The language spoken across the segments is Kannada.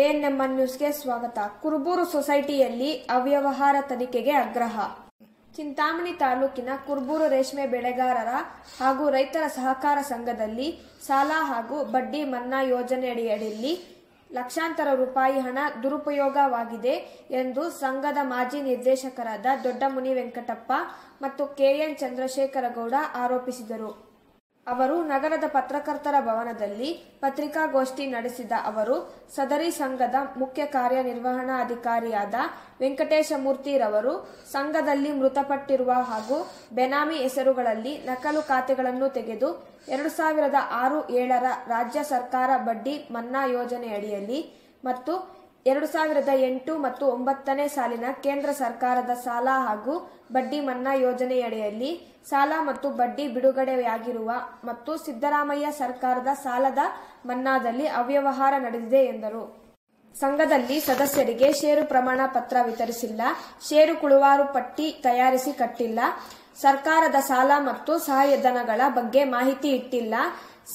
ಎಎನ್ಎಂಎನ್ ನ್ಯೂಸ್ಗೆ ಸ್ವಾಗತ. ಕುರುಬೂರು ಸೊಸೈಟಿಯಲ್ಲಿ ಅವ್ಯವಹಾರ ತನಿಖೆಗೆ ಆಗ್ರಹ. ಚಿಂತಾಮಣಿ ತಾಲೂಕಿನ ಕುರುಬೂರು ರೇಷ್ಮೆ ಬೆಳೆಗಾರರ ಹಾಗೂ ರೈತರ ಸಹಕಾರ ಸಂಘದಲ್ಲಿ ಸಾಲ ಹಾಗೂ ಬಡ್ಡಿ ಮನ್ನಾ ಯೋಜನೆಯಡಿಯಲ್ಲಿ ಲಕ್ಷಾಂತರ ರೂಪಾಯಿ ಹಣ ದುರುಪಯೋಗವಾಗಿದೆ ಎಂದು ಸಂಘದ ಮಾಜಿ ನಿರ್ದೇಶಕರಾದ ದೊಡ್ಡಮುನಿ ವೆಂಕಟಪ್ಪ ಮತ್ತು ಕೆಎನ್ ಚಂದ್ರಶೇಖರಗೌಡ ಆರೋಪಿಸಿದರು. ಅವರು ನಗರದ ಪತ್ರಕರ್ತರ ಭವನದಲ್ಲಿ ಪತ್ರಿಕಾಗೋಷ್ಠಿ ನಡೆಸಿದ ಅವರು, ಸದರಿ ಸಂಘದ ಮುಖ್ಯ ಕಾರ್ಯನಿರ್ವಹಣಾಧಿಕಾರಿಯಾದ ವೆಂಕಟೇಶ ಮೂರ್ತಿರವರು ಸಂಘದಲ್ಲಿ ಮೃತಪಟ್ಟಿರುವ ಹಾಗೂ ಬೆನಾಮಿ ಹೆಸರುಗಳಲ್ಲಿ ನಕಲು ಖಾತೆಗಳನ್ನು ತೆಗೆದು ಎರಡು ಸಾವಿರದ ಆರು ಏಳರ ರಾಜ್ಯ ಸರ್ಕಾರ ಬಡ್ಡಿ ಮನ್ನಾ ಯೋಜನೆಯಡಿಯಲ್ಲಿ ಮತ್ತು ಎರಡು ಸಾವಿರದ ಎಂಟು ಮತ್ತು ಒಂಬತ್ತನೇ ಸಾಲಿನ ಕೇಂದ್ರ ಸರ್ಕಾರದ ಸಾಲ ಹಾಗೂ ಬಡ್ಡಿ ಮನ್ನಾ ಯೋಜನೆಯಡಿಯಲ್ಲಿ ಸಾಲ ಮತ್ತು ಬಡ್ಡಿ ಬಿಡುಗಡೆಯಾಗಿರುವ ಮತ್ತು ಸಿದ್ದರಾಮಯ್ಯ ಸರ್ಕಾರದ ಸಾಲದ ಮನ್ನಾದಲ್ಲಿ ಅವ್ಯವಹಾರ ನಡೆದಿದೆ ಎಂದರು. ಸಂಘದಲ್ಲಿ ಸದಸ್ಯರಿಗೆ ಷೇರು ಪ್ರಮಾಣ ಪತ್ರ ವಿತರಿಸಿಲ್ಲ. ಷೇರು ಕುಳುವಾರು ಪಟ್ಟಿ ತಯಾರಿಸಿ ಕಟ್ಟಿಲ್ಲ. ಸರ್ಕಾರದ ಸಾಲ ಮತ್ತು ಸಹಾಯಧನಗಳ ಬಗ್ಗೆ ಮಾಹಿತಿ ಇಟ್ಟಿಲ್ಲ.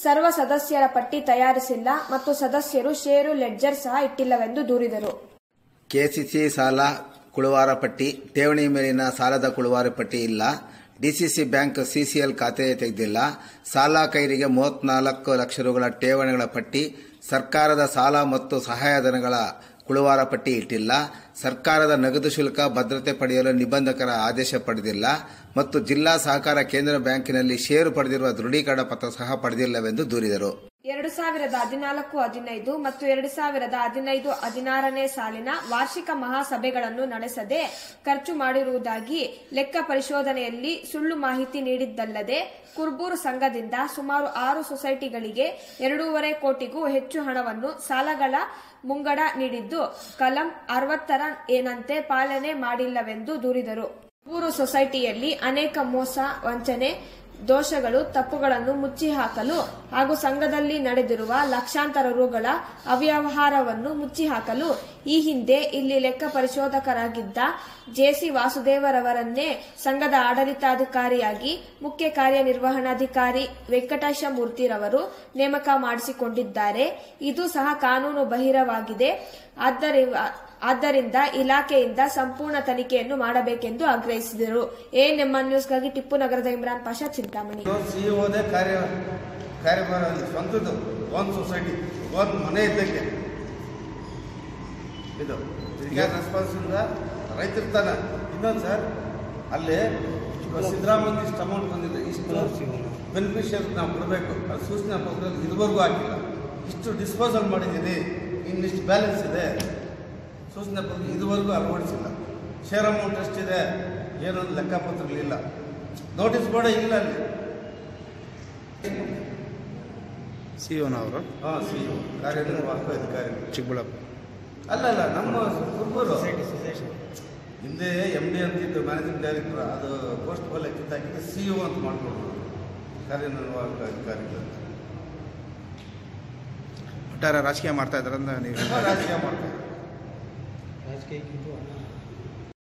ಸರ್ವ ಸದಸ್ಯರ ಪಟ್ಟಿ ತಯಾರಿಸಿಲ್ಲ ಮತ್ತು ಸದಸ್ಯರು ಷೇರು ಲೆಡ್ಜರ್ ಸಹ ಇಟ್ಟಿಲ್ಲವೆಂದು ದೂರಿದರು. ಕೆಸಿಸಿ ಸಾಲ ಕುಳುವಾರ ಪಟ್ಟಿ, ಠೇವಣಿ ಮೇಲಿನ ಸಾಲದ ಕುಳುವಾರ ಪಟ್ಟಿ ಇಲ್ಲ. ಡಿಸಿಸಿ ಬ್ಯಾಂಕ್ ಸಿಸಿಎಲ್ ಖಾತೆ ತೆಗೆದಿಲ್ಲ. ಸಾಲ ಕೈರಿಗೆ ಮೂವತ್ನಾಲ್ಕು ಲಕ್ಷ ರುಗಳ ಠೇವಣಿಗಳ ಪಟ್ಟಿ, ಸರ್ಕಾರದ ಸಾಲ ಮತ್ತು ಸಹಾಯಧನಗಳ ಕುಳುವಾರ ಪಟ್ಟಿ ಇಟ್ಟಿಲ್ಲ ಸರ್ಕಾರದ ನಗದು ಶುಲ್ಕ ಭದ್ರತೆ ಪಡೆಯಲು ನಿಬಂಧಕರ ಆದೇಶ ಪಡೆದಿಲ್ಲ ಮತ್ತು ಜಿಲ್ಲಾ ಸಹಕಾರ ಕೇಂದ್ರ ಬ್ಯಾಂಕಿನಲ್ಲಿ ಷೇರು ಪಡೆದಿರುವ ದೃಢೀಕರಣ ಪತ್ರ ಸಹ ಪಡೆದಿಲ್ಲವೆಂದು ದೂರಿದರು. ಎರಡು ಸಾವಿರದ ಹದಿನಾಲ್ಕು, ಹದಿನೈದು ಮತ್ತು ಎರಡು ಸಾವಿರದ ಹದಿನೈದು, ಹದಿನಾರನೇ ಸಾಲಿನ ವಾರ್ಷಿಕ ಮಹಾಸಭೆಗಳನ್ನು ನಡೆಸದೆ ಖರ್ಚು ಮಾಡಿರುವುದಾಗಿ ಲೆಕ್ಕ ಪರಿಶೋಧನೆಯಲ್ಲಿ ಸುಳ್ಳು ಮಾಹಿತಿ ನೀಡಿದ್ದಲ್ಲದೆ ಕುರ್ಬೂರು ಸಂಘದಿಂದ ಸುಮಾರು ಆರು ಸೊಸೈಟಿಗಳಿಗೆ ಎರಡೂವರೆ ಕೋಟಿಗೂ ಹೆಚ್ಚು ಹಣವನ್ನು ಸಾಲಗಳ ಮುಂಗಡ ನೀಡಿದ್ದು ಕಲಂ ಅರವತ್ತರ ಏನಂತೆ ಪಾಲನೆ ಮಾಡಿಲ್ಲವೆಂದು ದೂರಿದರು. ಕುರ್ಬೂರು ಸೊಸೈಟಿಯಲ್ಲಿ ಅನೇಕ ಮೋಸ, ವಂಚನೆ ದೋಷಗಳು, ತಪ್ಪುಗಳನ್ನು ಮುಚ್ಚಿ ಹಾಕಲು ಹಾಗೂ ಸಂಘದಲ್ಲಿ ನಡೆದಿರುವ ಲಕ್ಷಾಂತರ ರುಗಳ ಅವ್ಯವಹಾರವನ್ನು ಮುಚ್ಚಿ ಹಾಕಲು ಈ ಹಿಂದೆ ಇಲ್ಲಿ ಲೆಕ್ಕ ಪರಿಶೋಧಕರಾಗಿದ್ದ ಜೆಸಿ ವಾಸುದೇವರವರನ್ನೇ ಸಂಘದ ಆಡಳಿತಾಧಿಕಾರಿಯಾಗಿ ಮುಖ್ಯ ಕಾರ್ಯನಿರ್ವಹಣಾಧಿಕಾರಿ ವೆಂಕಟೇಶ ಮೂರ್ತಿರವರು ನೇಮಕ ಮಾಡಿಸಿಕೊಂಡಿದ್ದಾರೆ. ಇದು ಸಹ ಕಾನೂನು ಬಹಿರವಾಗಿದೆ. ಆದ್ದರಿಂದ ಆದ್ದರಿಂದ ಇಲಾಖೆಯಿಂದ ಸಂಪೂರ್ಣ ತನಿಖೆಯನ್ನು ಮಾಡಬೇಕೆಂದು ಆಗ್ರಹಿಸಿದರು. ಎಎನ್ಎಂಆರ್ ನ್ಯೂಸ್ಗಾಗಿ ಟಿಪ್ಪು ನಗರದ ಇಮ್ರಾನ್ ಪಾಷಾ ಚಿಂತಾಮಣಿ. ಸಿಇಒದೇ ಕಾರ್ಯ ಕಾರ್ಯಭಾರ ಸ್ವಂತದ್ದು ಒಂದು ಸೊಸೈಟಿ ಒಂದು ಮನೆ ಇದ್ದಕ್ಕೆ. ಇದು ರೆಸ್ಪಾನ್ಸಿಂದ ರೈತರ ತಾನ. ಇನ್ನೊಂದು ಸರ್ ಅಲ್ಲಿ ಸಿದ್ದರಾಮಯ್ಯ ಇಷ್ಟು ಅಮೌಂಟ್ ಬಂದಿದೆ ಇಷ್ಟು ಬೆನಿಫಿಷಿಯರ್ ನಾವು ಕೊಡಬೇಕು. ಅದು ಸೂಚನೆ ಪತ್ರದಲ್ಲಿ ಇದುವರೆಗೂ ಆಗಿಲ್ಲ ಇಷ್ಟು ಡಿಸ್ಪೋಸಲ್ ಮಾಡಿದ್ದೀನಿ ಇನ್ನಿಷ್ಟು ಬ್ಯಾಲೆನ್ಸ್ ಇದೆ. ಸೂಚನೆ ಪತ್ರ ಇದುವರೆಗೂ ಅಳವಡಿಸಿಲ್ಲ. ಶೇರ್ ಅಮೌಂಟ್ ಎಷ್ಟಿದೆ ಏನೊಂದು ಲೆಕ್ಕಪತ್ರಗಳಿಲ್ಲ ನೋಟಿಸ್ ಬೋರ್ಡ್ ಇಲ್ಲ ಅಲ್ಲಿ. ಸಿಒನವರು ಹಾಂ ಸಿ ಕಾರ್ಯನಿರ್ವಾಹಕ ಅಧಿಕಾರಿ. ಚಿಕ್ಕಬಳ್ಳಾಪುರ. ಅಲ್ಲ ಅಲ್ಲ ನಮ್ಮ ಕುರುಬೂರು ಹಿಂದೆ ಎಂ ಡಿ ಅಂತಿದ್ದು ಮ್ಯಾನೇಜಿಂಗ್ ಡೈರೆಕ್ಟರ್ ಅದು ಪೋಸ್ಟ್ ಬಲ್ ಕಿತ್ತಾಕಿದ್ರೆ ಸಿ ಒ ಅಂತ ಮಾಡ್ಕೊಂಡ್ರು ಕಾರ್ಯನಿರ್ವಾಹಕ ಅಧಿಕಾರಿಗಳು ಅಂತ. ಒಟ್ಟಾರೆ ರಾಜಕೀಯ ಮಾಡ್ತಾ ಇದ್ದಾರಂತ ನೀವು ರಾಜಕೀಯ আজকেই কিন্তু আনা